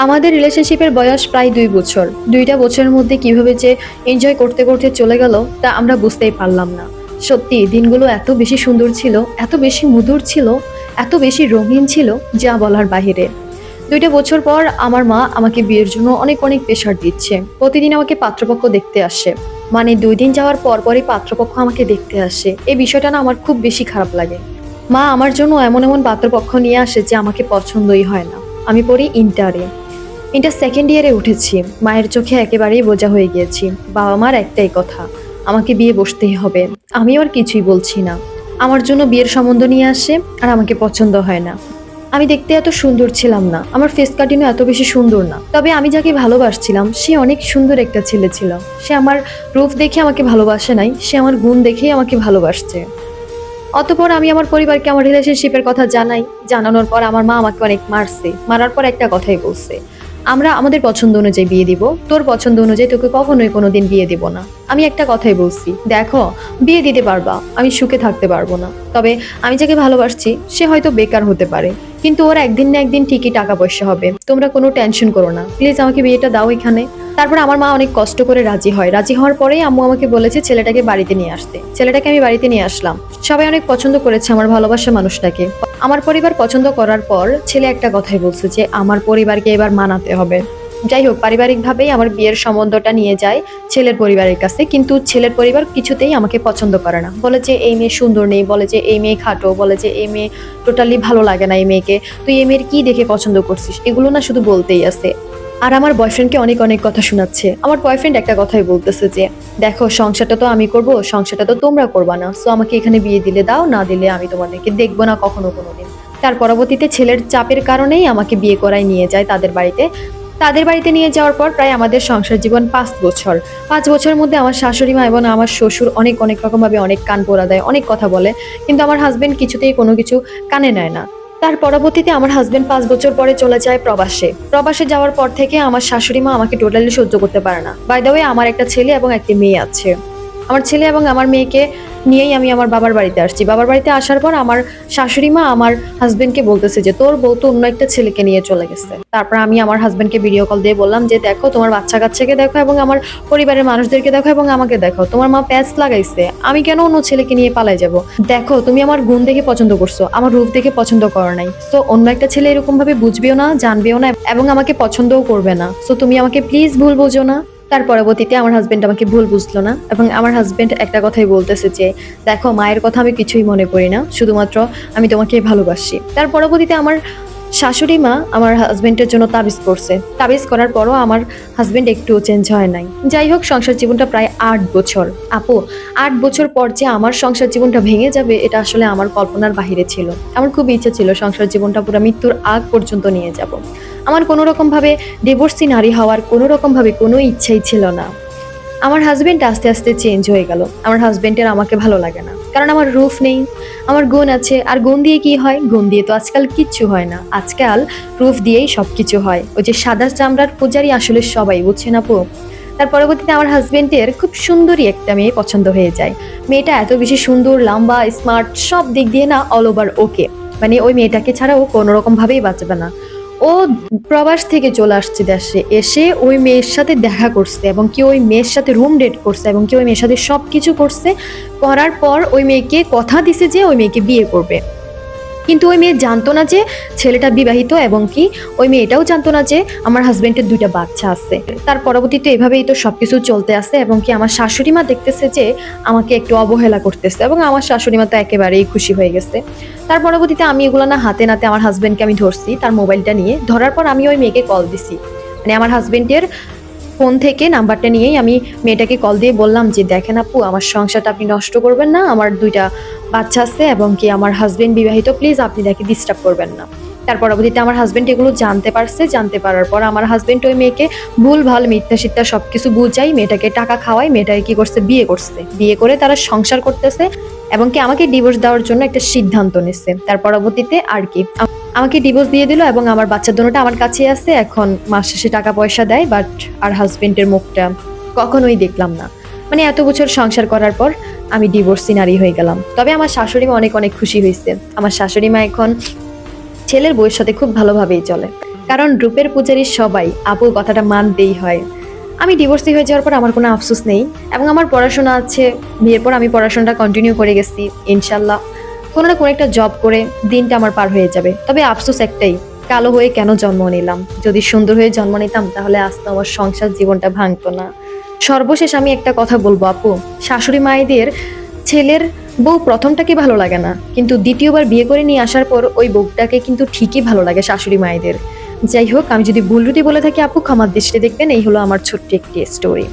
আমাদের রিলেশনশিপের বয়স প্রায় দুই বছর। দুইটা বছরের মধ্যে কীভাবে যে এনজয় করতে করতে চলে গেল, তা আমরা বুঝতেই পারলাম না। সত্যি, দিনগুলো এত বেশি সুন্দর ছিল, এত বেশি মধুর ছিল, এত বেশি রঙিন ছিল, যা বলার বাহিরে। দুইটা বছর পর আমার মা আমাকে বিয়ের জন্য অনেক অনেক প্রেশার দিচ্ছে। প্রতিদিন আমাকে পাত্রপক্ষ দেখতে আসে। মানে দুই দিন যাওয়ার পর পরই পাত্রপক্ষ আমাকে দেখতে আসে। এই বিষয়টা না আমার খুব বেশি খারাপ লাগে। মা আমার জন্য এমন এমন পাত্রপক্ষ নিয়ে আসে যে আমাকে পছন্দই হয় না। আমি পড়ি ইন্টারে ইন্টার সেকেন্ড ইয়ারে উঠেছি। মায়ের চোখে একেবারেই বোঝা হয়ে গিয়েছি। বাবা মার একটাই কথা, আমাকে বিয়ে বসতেই হবে। আমি আর কিছুই বলছি না। আমার জন্য বিয়ের সম্বন্ধ নিয়ে আসে আর আমাকে পছন্দ হয় না। আমি দেখতে এত সুন্দর ছিলাম না। আমার ফেস কাটিংও এত বেশি সুন্দর না। তবে আমি যাকে ভালোবাসছিলাম, সে অনেক সুন্দর একটা ছেলে ছিল। সে আমার রূপ দেখে আমাকে ভালোবাসে নাই, সে আমার গুণ দেখেই আমাকে ভালোবাসছে। অতপর আমি আমার পরিবারকে, আমার রিলেশনশিপের কথা জানাই। জানানোর পর আমার মা আমাকে অনেক মারছে। মারার পর একটা কথাই বলছে। আমরা আমাদের পছন্দ অনুযায়ী বিয়ে দিব, তোর পছন্দ অনুযায়ী তোকে কখনোই কোনোদিন বিয়ে দিব না। আমি একটা কথাই বলছি, দেখো, বিয়ে দিতে পারবা, আমি সুখে থাকতে পারব না। তবে আমি যাকে ভালোবাসছি, সে হয়তো বেকার হতে পারে। কিন্তু ওর একদিন না একদিন ঠিকই টাকা পয়সা হবে। তোমরা কোনো টেনশন করো না। প্লিজ আমাকে বিয়েটা দাও এখানে। তারপর আমার মা অনেক কষ্ট করে রাজি হয়। রাজি হওয়ার পরেই আম্মু আমাকে বলেছে ছেলেটাকে বাড়িতে নিয়ে আসতে। ছেলেটাকে আমি বাড়িতে নিয়ে আসলাম। সবাই অনেক পছন্দ করেছে আমার ভালোবাসা মানুষটাকে। আমার পরিবার পছন্দ করার পর ছেলে একটা কথাই বলছে যে, আমার পরিবারকে এবার মানাতে হবে। যাই হোক, পারিবারিকভাবেই আমার বিয়ের সম্বন্ধটা নিয়ে যায় ছেলের পরিবারের কাছে, কিন্তু ছেলের পরিবার কিছুতেই আমাকে পছন্দ করে না। বলে যে, এই মেয়ে সুন্দর নেই। বলে যে, এই মেয়ে খাটো। বলে যে, এই মেয়ে টোটালি ভালো লাগে না এই মেয়েকে। তুই এই মেয়ের কী দেখে পছন্দ করছিস? এগুলো না শুধু বলতেই আছে। আর আমার বয়ফ্রেন্ডকে অনেক অনেক কথা শোনাচ্ছে। আমার বয়ফ্রেন্ড একটা কথাই বলতেছে যে, দেখো, সংসারটা তো আমি করব, সংসারটা তো তোমরা করবা না। সো আমাকে এখানে বিয়ে দিলে দাও, না দিলে আমি তোমাদেরকে দেখব না কখনো কোনো দিন তার পরবর্তীতে ছেলের চাপের কারণেই আমাকে বিয়ে করায় নিয়ে যায় তাদের বাড়িতে। তাদের বাড়িতে নিয়ে যাওয়ার পর প্রায় আমাদের সংসার জীবন পাঁচ বছর। পাঁচ বছরের মধ্যে আমার শাশুড়ি মা এবং আমার শ্বশুর অনেক অনেক রকমভাবে অনেক কান পোড়া দেয়, অনেক কথা বলে। কিন্তু আমার হাজব্যান্ড কিছুতেই কোনো কিছু কানে নেয় না। তার পরবর্তীতে আমার হাজবেন্ড পাঁচ বছর পরে চলে যায় প্রবাসে। প্রবাসে যাওয়ার পর থেকে আমার শাশুড়ি মা আমাকে টোটালি সহ্য করতে পারে না। বাই দ্য ওয়ে আমার একটা ছেলে এবং একটি মেয়ে আছে। আমার ছেলে এবং আমার মেয়েকে নিয়েই আমি আমার বাবার বাড়িতে আসছি। বাবার বাড়িতে আসার পর আমার শাশুড়ি মা আমার হাজবেন্ডকে বলতেছে যে, তোর বউ তো অন্য একটা ছেলেকে নিয়ে চলে গেছে। তারপর আমি আমার হাজবেন্ডকে ভিডিও কল দিয়ে বললাম যে, দেখো, তোমার বাচ্চা কাচ্চাকে দেখো এবং আমার পরিবারের মানুষদেরকে দেখো এবং আমাকে দেখো। তোমার মা প্যাচ লাগাইছে। আমি কেন অন্য ছেলেকে নিয়ে পালাই যাব? দেখো, তুমি আমার গুণ দেখে পছন্দ করছ। আমার রূপ দেখে পছন্দ করো নাই। তো অন্য একটা ছেলে এরকম ভাবে বুঝবেও না, জানবেও না এবং আমাকে পছন্দও করবে না। সো তুমি আমাকে প্লিজ ভুল বোঝো না। তার পরবর্তীতে আমার হাজব্যান্ড আমাকে ভুল বুঝলো না এবং আমার হাজব্যান্ড একটা কথাই বলতেছে যে, দেখো, মায়ের কথা আমি কিছুই মনে করি না। শুধুমাত্র আমি তোমাকে ভালোবাসি। তার পরবর্তীতে আমার শাশুড়ি মা আমার হাজবেন্ডের জন্য তাবিজ করছে। তাবিজ করার পরও আমার হাজবেন্ড একটু চেঞ্জ হয় নাই। যাই হোক, সংসার জীবনটা প্রায় আট বছর। আপু, আট বছর পর যে আমার সংসার জীবনটা ভেঙে যাবে, এটা আসলে আমার কল্পনার বাহিরে ছিল। আমার খুব ইচ্ছে ছিল সংসার জীবনটা পুরো মৃত্যুর আগ পর্যন্ত নিয়ে যাব। আমার কোনো রকমভাবে ডিভোর্সি নারী হওয়ার কোনো রকমভাবে কোনো ইচ্ছাই ছিল না। আমার হাজব্যান্ড আস্তে আস্তে চেঞ্জ হয়ে গেল। আমার হাজব্যান্ডের আমাকে ভালো লাগে না। কারণ আমার রুফ নেই, আমার গুণ আছে। আর গুণ দিয়ে কি হয়? গুণ দিয়ে তো আজকাল কিচ্ছু হয় না। আজকাল রুফ দিয়েই সব কিছু হয়। ওই যে সাদা চামড়ার পূজারি আসলে সবাই, বুঝছেন আপু? তার পরবর্তীতে আমার হাজব্যান্ডের খুব সুন্দরী একটা মেয়ে পছন্দ হয়ে যায়। মেয়েটা এত বেশি সুন্দর, লম্বা স্মার্ট সব দিক দিয়ে না অল ওভার ওকে মানে ওই মেয়েটাকে ছাড়াও ও কোনো রকম ভাবেই বাঁচবে না। ও প্রবাস থেকে চলে আসছে দেশে। এসে ওই মেয়ের সাথে দেখা করছে এবং কি ওই মেয়ের সাথে রুম ডেট করছে এবং কি ওই মেয়ের সাথে সব কিছু করছে। করার পর ওই মেয়েকে কথা দিছে যে ওই মেয়েকে বিয়ে করবে। কিন্তু ওই মেয়ে জানতো না যে ছেলেটা বিবাহিত এবং কি, ওই মেয়েটাও জানতো না যে আমার হাজব্যান্ডের দুইটা বাচ্চা আছে। তার পরবর্তীতে এভাবেই তো সবকিছু চলতে আছে এবং কি আমার শাশুড়ি মা দেখতেছে যে আমাকে একটু অবহেলা করতেছে এবং আমার শাশুড়ি মা তো একেবারেই খুশি হয়ে গেছে। তার পরবর্তীতে আমি এগুলো না হাতে নাতে আমার হাজব্যান্ডকে আমি ধরছি, তার মোবাইলটা নিয়ে। ধরার পর আমি ওই মেয়েকে কল দিছি। মানে আমার হাজবেন্ডের ফোন থেকে নাম্বারটা নিয়েই আমি মেয়েটাকে কল দিয়ে বললাম যে, দেখেন আপু, আমার সংসারটা আপনি নষ্ট করবেন না, আমার দুইটা বাচ্চা আছে এবং কি আমার হাজবেন্ড বিবাহিত প্লিজ আপনি তাকে ডিস্টার্ব করবেন না। তার পরবর্তীতে আমার হাজবেন্ড এগুলো জানতে পারছে, জানতে পারার পর আমার হাজবেন্ড ওই মেয়েকে ভুল, ভালো মিথ্যা সিত্যা সবকিছু বুঝাই মেয়েটাকে টাকা খাওয়াই, মেয়েটাকে কি করছে? বিয়ে করছে। বিয়ে করে তারা সংসার করতেছে এবং কি আমাকে ডিভোর্স দেওয়ার জন্য একটা সিদ্ধান্ত নিচ্ছে তার পরবর্তীতে আর কি, আমাকে ডিভোর্স দিয়ে দিল এবং আমার বাচ্চা দুটোটা আমার কাছে আছে। এখন মাস শেষে টাকা পয়সা দেয় বাট আর হাজবেন্ডের মুখটা কখনোই দেখলাম না। মানে এত বছর সংসার করার পর আমি ডিভোর্সি নারী হয়ে গেলাম। তবে আমার শাশুড়ি মা অনেক অনেক খুশি হয়েছে। আমার শাশুড়ি মা এখন ছেলের বউয়ের সাথে খুব ভালোভাবেই চলে। কারণ রূপের পূজারী সবাই আপু কথাটা মানতেই হয়। আমি ডিভোর্সি হয়ে যাওয়ার পর আমার কোনো আফসোস নেই এবং আমার পড়াশোনা আছে। বিয়ের পর আমি পড়াশোনাটা কন্টিনিউ করে গেছি, ইনশাল্লাহ। কোনো না কোনো একটা জব করে দিনটা আমার পার হয়ে যাবে। তবে আফসোস একটাই, কালো হয়ে কেন জন্ম নিলাম? যদি সুন্দর হয়ে জন্ম নিতাম তাহলে আজ তো আমার সংসার জীবনটা ভাঙতো না। সর্বশেষ আমি একটা কথা বলব আপু, শাশুড়ি মায়েদের ছেলের বউ প্রথমটাকে ভালো লাগে না, কিন্তু দ্বিতীয়বার বিয়ে করে নিয়ে আসার পর ওই বউটাকে কিন্তু ঠিকই ভালো লাগে শাশুড়ি মায়েদের। যাই হোক, আমি যদি ভুল বলে থাকি, আপু খামার দৃষ্টি দেখবেন, এই হলো আমার ছোট্ট একটি স্টোরি